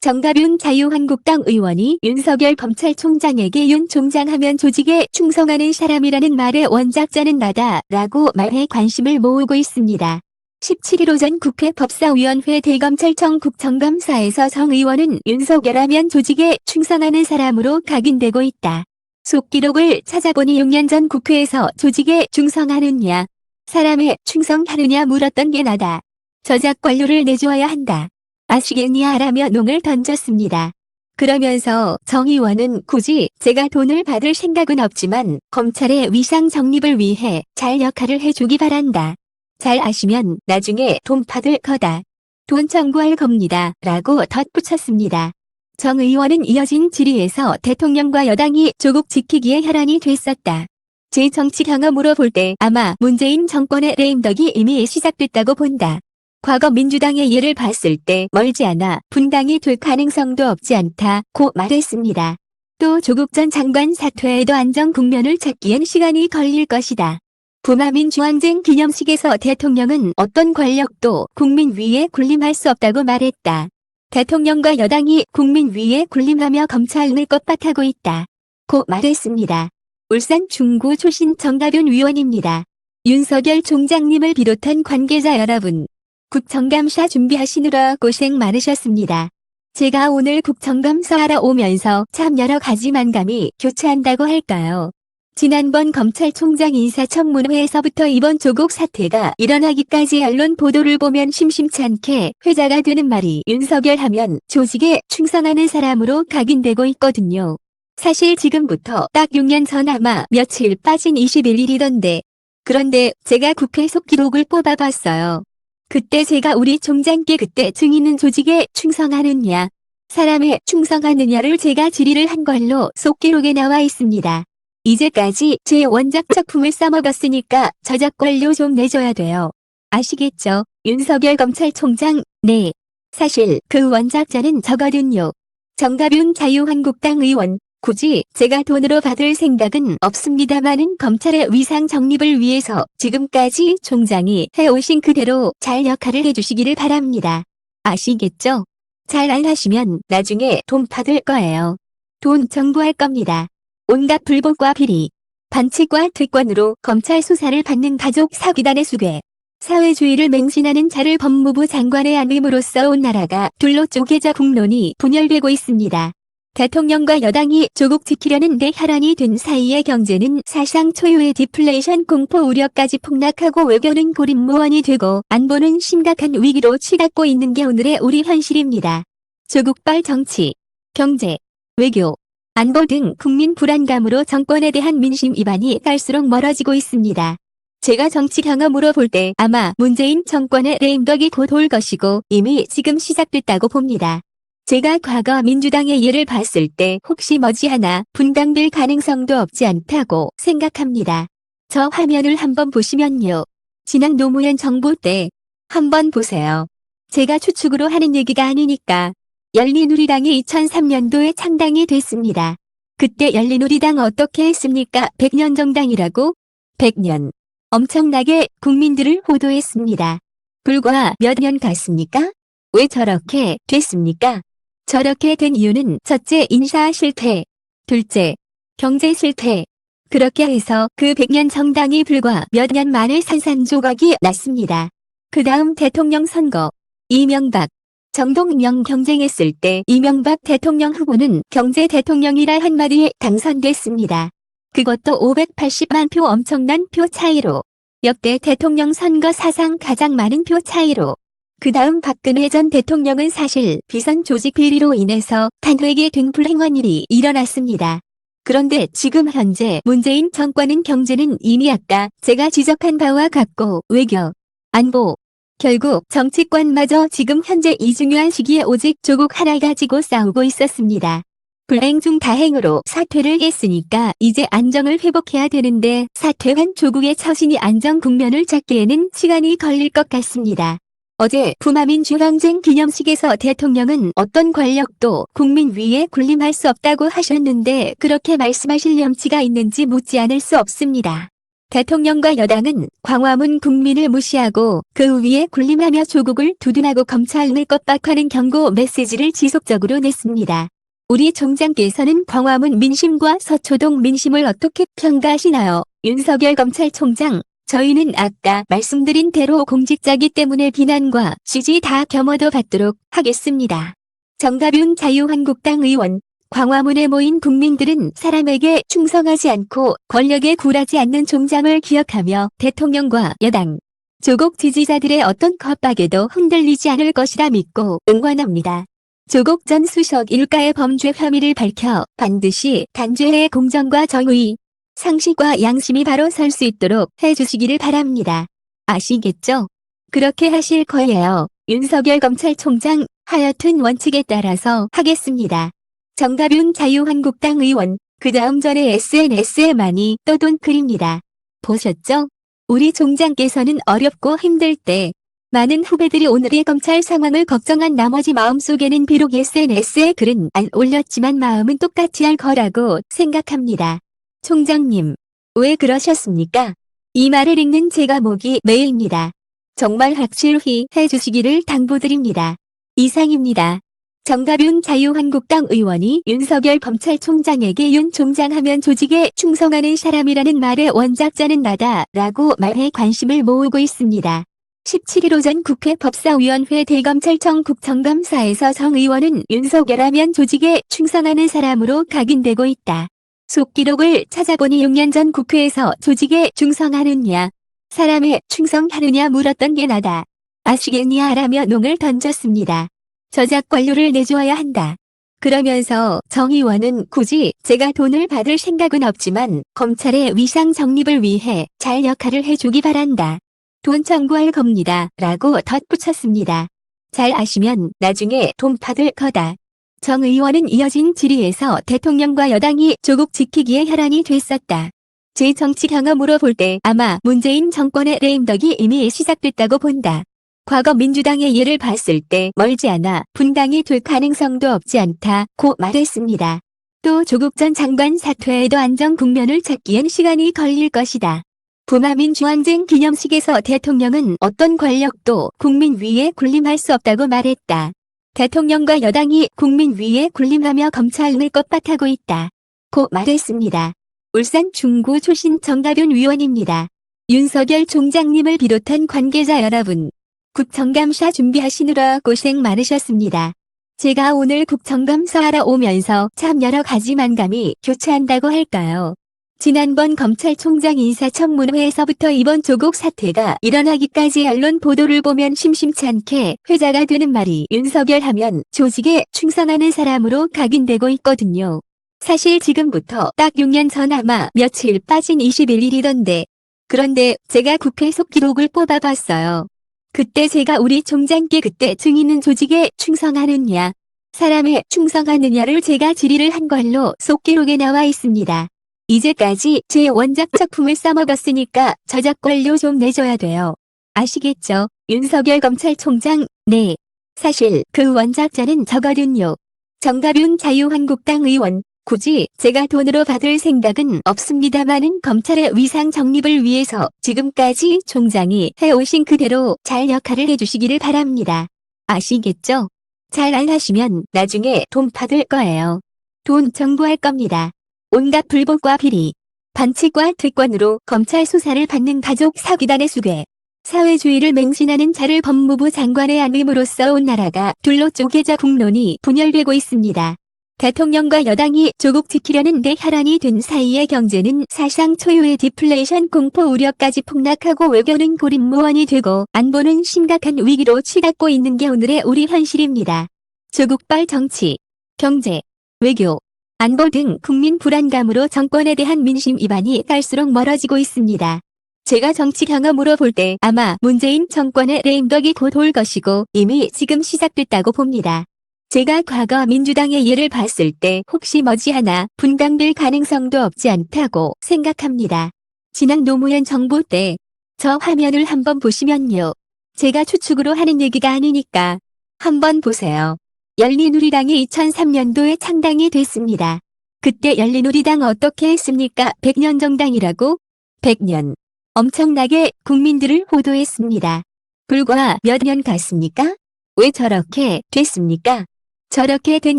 정가윤 자유한국당 의원이 윤석열 검찰총장에게 윤 총장하면 조직에 충성하는 사람이라는 말의 원작자는 나다 라고 말해 관심을 모으고 있습니다. 17일 오전 국회 법사위원회 대검찰청 국정감사에서 정 의원은 윤석열하면 조직에 충성하는 사람으로 각인되고 있다. 속기록을 찾아보니 6년 전 국회에서 조직에 충성하느냐, 사람에 충성하느냐 물었던 게 나다. 저작 권료를 내주어야 한다. 아시겠냐 라며 농을 던졌습니다. 그러면서 정 의원은 굳이 제가 돈을 받을 생각은 없지만 검찰의 위상 정립을 위해 잘 역할을 해주기 바란다. 잘 아시면 나중에 돈 받을 거다. 돈 청구할 겁니다. 라고 덧붙였습니다. 정 의원은 이어진 질의에서 대통령과 여당이 조국 지키기에 혈안이 됐었다. 제 정치 경험으로 볼 때 아마 문재인 정권의 레임덕이 이미 시작됐다고 본다. 과거 민주당의 예를 봤을 때 멀지 않아 분당이 될 가능성도 없지 않다고 말했습니다. 또 조국 전 장관 사퇴에도 안정 국면을 찾기엔 시간이 걸릴 것이다. 부마민 중앙쟁 기념식에서 대통령은 어떤 권력도 국민 위에 군림할 수 없다고 말했다. 대통령과 여당이 국민 위에 군림하며 검찰을 껐밭하고 있다. 고 말했습니다. 울산 중구 출신 정가윤 위원입니다. 윤석열 총장님을 비롯한 관계자 여러분, 국정감사 준비하시느라 고생 많으셨습니다. 제가 오늘 국정감사하러 오면서 참 여러 가지 만감이 교차한다고 할까요? 지난번 검찰총장 인사청문회에서부터 이번 조국 사태가 일어나기까지 언론 보도를 보면 심심치 않게 회자가 되는 말이 윤석열 하면 조직에 충성하는 사람으로 각인되고 있거든요. 사실 지금부터 딱 6년 전 아마 며칠 빠진 21일이던데. 그런데 제가 국회 속기록을 뽑아봤어요. 그때 제가 우리 총장께 그때 증인은 조직에 충성하느냐, 사람에 충성하느냐를 제가 질의를 한 걸로 속기록에 나와 있습니다. 이제까지 제 원작 작품을 써먹었으니까 저작 권료 좀 내줘야 돼요. 아시겠죠? 윤석열 검찰총장, 네. 사실 그 원작자는 저거든요. 정가윤 자유한국당 의원, 굳이 제가 돈으로 받을 생각은 없습니다만은 검찰의 위상 정립을 위해서 지금까지 총장이 해오신 그대로 잘 역할을 해주시기를 바랍니다. 아시겠죠? 잘 안 하시면 나중에 돈 받을 거예요. 돈 정부할 겁니다. 온갖 불법과 비리, 반칙과 특권으로 검찰 수사를 받는 가족 사기단의 수괴, 사회주의를 맹신하는 자를 법무부 장관의 안임으로써 온 나라가 둘로 쪼개져 국론이 분열되고 있습니다. 대통령과 여당이 조국 지키려는 데 혈안이 된 사이의 경제는 사상 초유의 디플레이션 공포 우려까지 폭락하고 외교는 고립무원이 되고 안보는 심각한 위기로 치닫고 있는 게 오늘의 우리 현실입니다. 조국발 정치, 경제, 외교, 안보 등 국민 불안감으로 정권에 대한 민심 위반이 갈수록 멀어지고 있습니다. 제가 정치 경험으로 볼 때 아마 문재인 정권의 레임덕이 곧 올 것이고 이미 지금 시작됐다고 봅니다. 제가 과거 민주당의 예를 봤을 때 혹시 머지않아 분당될 가능성도 없지 않다고 생각합니다. 저 화면을 한번 보시면요. 지난 노무현 정부 때 한번 보세요. 제가 추측으로 하는 얘기가 아니니까 열린우리당이 2003년도에 창당이 됐습니다. 그때 열린우리당 어떻게 했습니까? 100년 정당이라고? 100년. 엄청나게 국민들을 호도했습니다. 불과 몇 년 갔습니까? 왜 저렇게 됐습니까? 저렇게 된 이유는 첫째 인사 실패, 둘째 경제 실패. 그렇게 해서 그 100년 정당이 불과 몇 년 만에 산산조각이 났습니다. 그 다음 대통령 선거, 이명박, 정동영 경쟁했을 때 이명박 대통령 후보는 경제 대통령이라 한마디에 당선됐습니다. 그것도 580만 표 엄청난 표 차이로. 역대 대통령 선거 사상 가장 많은 표 차이로. 그 다음 박근혜 전 대통령은 사실 비선 조직 비리로 인해서 탄핵에 등 불행한 일이 일어났습니다. 그런데 지금 현재 문재인 정권은 경제는 이미 아까 제가 지적한 바와 같고 외교, 안보, 결국 정치권마저 지금 현재 이 중요한 시기에 오직 조국 하나 가지고 싸우고 있었습니다. 불행 중 다행으로 사퇴를 했으니까 이제 안정을 회복해야 되는데 사퇴한 조국의 처신이 안정 국면을 찾기에는 시간이 걸릴 것 같습니다. 어제 부마민 중앙쟁 기념식에서 대통령은 어떤 권력도 국민 위에 군림할 수 없다고 하셨는데 그렇게 말씀하실 염치가 있는지 묻지 않을 수 없습니다. 대통령과 여당은 광화문 국민을 무시하고 그 위에 군림하며 조국을 두둔하고 검찰을 껍박하는 경고 메시지를 지속적으로 냈습니다. 우리 총장께서는 광화문 민심과 서초동 민심을 어떻게 평가하시나요? 윤석열 검찰총장, 저희는 아까 말씀드린 대로 공직자기 때문에 비난과 지지 다 겸허도 받도록 하겠습니다. 정가윤 자유한국당 의원, 광화문에 모인 국민들은 사람에게 충성하지 않고 권력에 굴하지 않는 총장을 기억하며 대통령과 여당, 조국 지지자들의 어떤 겁박에도 흔들리지 않을 것이라 믿고 응원합니다. 조국 전 수석 일가의 범죄 혐의를 밝혀 반드시 단죄의 공정과 정의, 상식과 양심이 바로 설수 있도록 해주시기를 바랍니다. 아시겠죠? 그렇게 하실 거예요. 윤석열 검찰총장 하여튼 원칙에 따라서 하겠습니다. 정가윤 자유한국당 의원, 그 다음 전에 SNS에 많이 떠돈 글입니다. 보셨죠? 우리 총장께서는 어렵고 힘들 때 많은 후배들이 오늘의 검찰 상황을 걱정한 나머지 마음속에는 비록 SNS에 글은 안 올렸지만 마음은 똑같이 할 거라고 생각합니다. 총장님, 왜 그러셨습니까? 이 말을 읽는 제가 목이 메입니다. 정말 확실히 해주시기를 당부드립니다. 이상입니다. 정가윤 자유한국당 의원이 윤석열 검찰총장에게 윤 총장하면 조직에 충성하는 사람이라는 말의 원작자는 나다 라고 말해 관심을 모으고 있습니다. 17일 오전 국회 법사위원회 대검찰청 국정감사에서 성 의원은 윤석열하면 조직에 충성하는 사람으로 각인되고 있다. 속기록을 찾아보니 6년 전 국회에서 조직에 충성하느냐, 사람에 충성하느냐 물었던 게 나다. 아시겠냐 라며 농을 던졌습니다. 저작 권료를 내주어야 한다. 그러면서 정 의원은 굳이 제가 돈을 받을 생각은 없지만 검찰의 위상 정립을 위해 잘 역할을 해주기 바란다. 돈 청구할 겁니다. 라고 덧붙였습니다. 잘 아시면 나중에 돈 받을 거다. 정 의원은 이어진 질의에서 대통령과 여당이 조국 지키기에 혈안이 됐었다. 제 정치 경험으로 볼 때 아마 문재인 정권의 레임덕이 이미 시작됐다고 본다. 과거 민주당의 예를 봤을 때 멀지 않아 분당이 될 가능성도 없지 않다고 말했습니다. 또 조국 전 장관 사퇴에도 안정 국면을 찾기엔 시간이 걸릴 것이다. 부마민 주항쟁 기념식에서 대통령은 어떤 권력도 국민 위에 군림할 수 없다고 말했다. 대통령과 여당이 국민 위에 군림하며 검찰을 껍밭하고 있다. 고 말했습니다. 울산 중구 출신 정가윤 위원입니다. 윤석열 총장님을 비롯한 관계자 여러분, 국정감사 준비하시느라 고생 많으셨습니다. 제가 오늘 국정감사하러 오면서 참 여러 가지 만감이 교차한다고 할까요? 지난번 검찰총장 인사청문회에서부터 이번 조국 사태가 일어나기까지 언론 보도를 보면 심심찮게 회자가 되는 말이 윤석열 하면 조직에 충성하는 사람으로 각인되고 있거든요. 사실 지금부터 딱 6년 전 아마 며칠 빠진 21일이던데. 그런데 제가 국회 속기록을 뽑아봤어요. 그때 제가 우리 총장께 그때 증인은 조직에 충성하느냐, 사람에 충성하느냐를 제가 질의를 한 걸로 속기록에 나와 있습니다. 이제까지 제 원작 작품을 써먹었으니까 저작 권료 좀 내줘야 돼요. 아시겠죠? 윤석열 검찰총장, 네. 사실 그 원작자는 저거든요. 정가윤 자유한국당 의원, 굳이 제가 돈으로 받을 생각은 없습니다만은 검찰의 위상 정립을 위해서 지금까지 총장이 해오신 그대로 잘 역할을 해주시기를 바랍니다. 아시겠죠? 잘 안 하시면 나중에 돈 받을 거예요. 돈 청구할 겁니다. 온갖 불법과 비리, 반칙과 특권으로 검찰 수사를 받는 가족 사기단의 수괴, 사회주의를 맹신하는 자를 법무부 장관의 안임으로써 온 나라가 둘로 쪼개져 국론이 분열되고 있습니다. 대통령과 여당이 조국 지키려는 데 혈안이 된 사이의 경제는 사상 초유의 디플레이션 공포 우려까지 폭락하고 외교는 고립무원이 되고 안보는 심각한 위기로 치닫고 있는 게 오늘의 우리 현실입니다. 조국발 정치, 경제, 외교, 안보 등 국민 불안감으로 정권에 대한 민심 위반이 갈수록 멀어지고 있습니다. 제가 정치 경험으로 볼 때 아마 문재인 정권의 레임덕이 곧 올 것이고 이미 지금 시작됐다고 봅니다. 제가 과거 민주당의 예를 봤을 때 혹시 머지않아 분당될 가능성도 없지 않다고 생각합니다. 지난 노무현 정부 때 저 화면을 한번 보시면요. 제가 추측으로 하는 얘기가 아니니까 한번 보세요. 열린우리당이 2003년도에 창당이 됐습니다. 그때 열린우리당 어떻게 했습니까? 100년 정당이라고? 100년. 엄청나게 국민들을 호도했습니다. 불과 몇 년 갔습니까? 왜 저렇게 됐습니까? 저렇게 된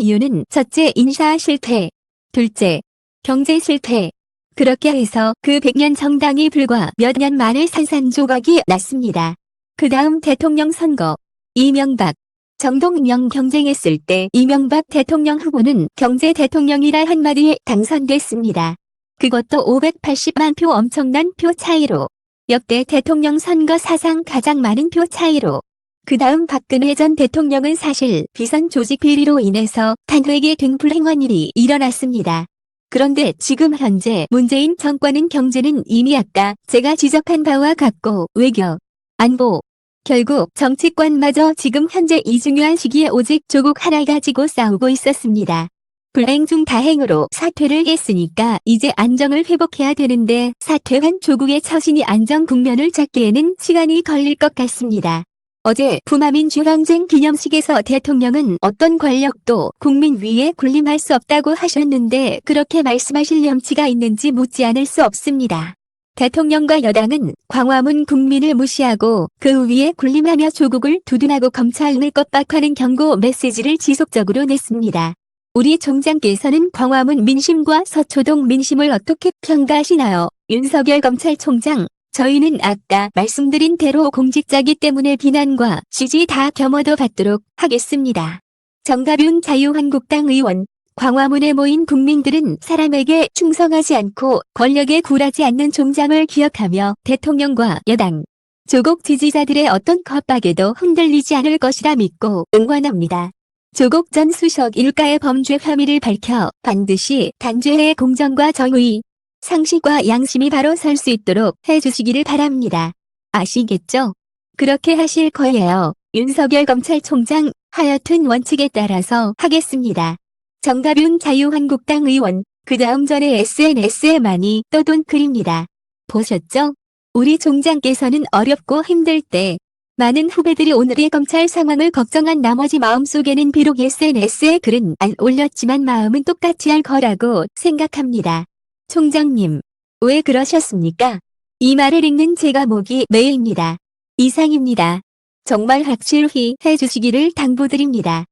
이유는 첫째 인사 실패, 둘째 경제 실패. 그렇게 해서 그 100년 정당이 불과 몇 년 만에 산산조각이 났습니다. 그 다음 대통령 선거. 이명박, 정동영 경쟁했을 때 이명박 대통령 후보는 경제 대통령이라 한마디에 당선됐습니다. 그것도 580만 표 엄청난 표 차이로. 역대 대통령 선거 사상 가장 많은 표 차이로. 그 다음 박근혜 전 대통령은 사실 비선 조직 비리로 인해서 탄핵에 등불행한 일이 일어났습니다. 그런데 지금 현재 문재인 정권은 경제는 이미 아까 제가 지적한 바와 같고 외교, 안보, 결국 정치권마저 지금 현재 이 중요한 시기에 오직 조국 하나 가지고 싸우고 있었습니다. 불행 중 다행으로 사퇴를 했으니까 이제 안정을 회복해야 되는데 사퇴한 조국의 처신이 안정 국면을 잡기에는 시간이 걸릴 것 같습니다. 어제 부마민 주항쟁 기념식에서 대통령은 어떤 권력도 국민 위에 군림할 수 없다고 하셨는데 그렇게 말씀하실 염치가 있는지 묻지 않을 수 없습니다. 대통령과 여당은 광화문 국민을 무시하고 그 위에 군림하며 조국을 두둔하고 검찰을 껍박하는 경고 메시지를 지속적으로 냈습니다. 우리 총장께서는 광화문 민심과 서초동 민심을 어떻게 평가하시나요? 윤석열 검찰총장, 저희는 아까 말씀드린 대로 공직자기 때문에 비난과 지지 다 겸허도 받도록 하겠습니다. 정가윤 자유한국당 의원, 광화문에 모인 국민들은 사람에게 충성하지 않고 권력에 굴하지 않는 총장을 기억하며 대통령과 여당, 조국 지지자들의 어떤 겁박에도 흔들리지 않을 것이라 믿고 응원합니다. 조국 전 수석 일가의 범죄 혐의를 밝혀 반드시 단죄의 공정과 정의, 상식과 양심이 바로 설 수 있도록 해주시기를 바랍니다. 아시겠죠? 그렇게 하실 거예요. 윤석열 검찰총장 하여튼 원칙에 따라서 하겠습니다. 정가윤 자유한국당 의원 그 다음 전에 SNS에 많이 떠돈 글입니다. 보셨죠? 우리 총장께서는 어렵고 힘들 때 많은 후배들이 오늘의 검찰 상황을 걱정한 나머지 마음속에는 비록 SNS에 글은 안 올렸지만 마음은 똑같이 할 거라고 생각합니다. 총장님, 왜 그러셨습니까? 이 말을 읽는 제가 목이 메입니다. 이상입니다. 정말 확실히 해주시기를 당부드립니다.